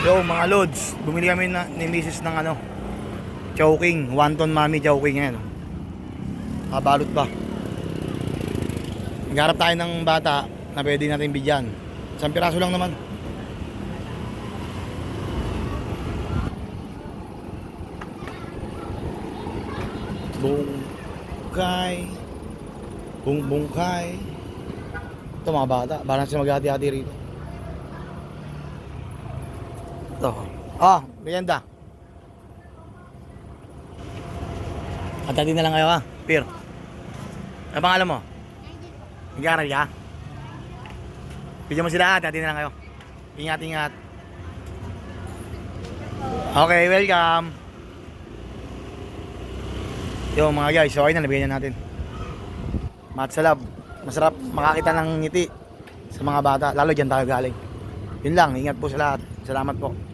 Yo mga lods, bumili kami na, ni Mrs. ng ano, choking, wonton mami choking ngayon. Nakabalot pa. Nagharap tayo ng bata na pwede natin bigyan. Isang piraso lang naman. Bungkay. Bung bungkay. Ito mga bata, parang sila maghati-hati rito. Ito. Ah, merienda. At dati na lang kayo ha, Pir. Ano pangalan mo? Nag-aaral ka? Bigyan mo sila at dati na lang kayo. Ingat, ingat. Okay, welcome. Yo mga guys, okay na, nabigyan na natin. Matsalab. Masarap makakita ng ngiti sa mga bata, lalo dyan tayo galing. Yun lang, ingat po sa lahat. Salamat po.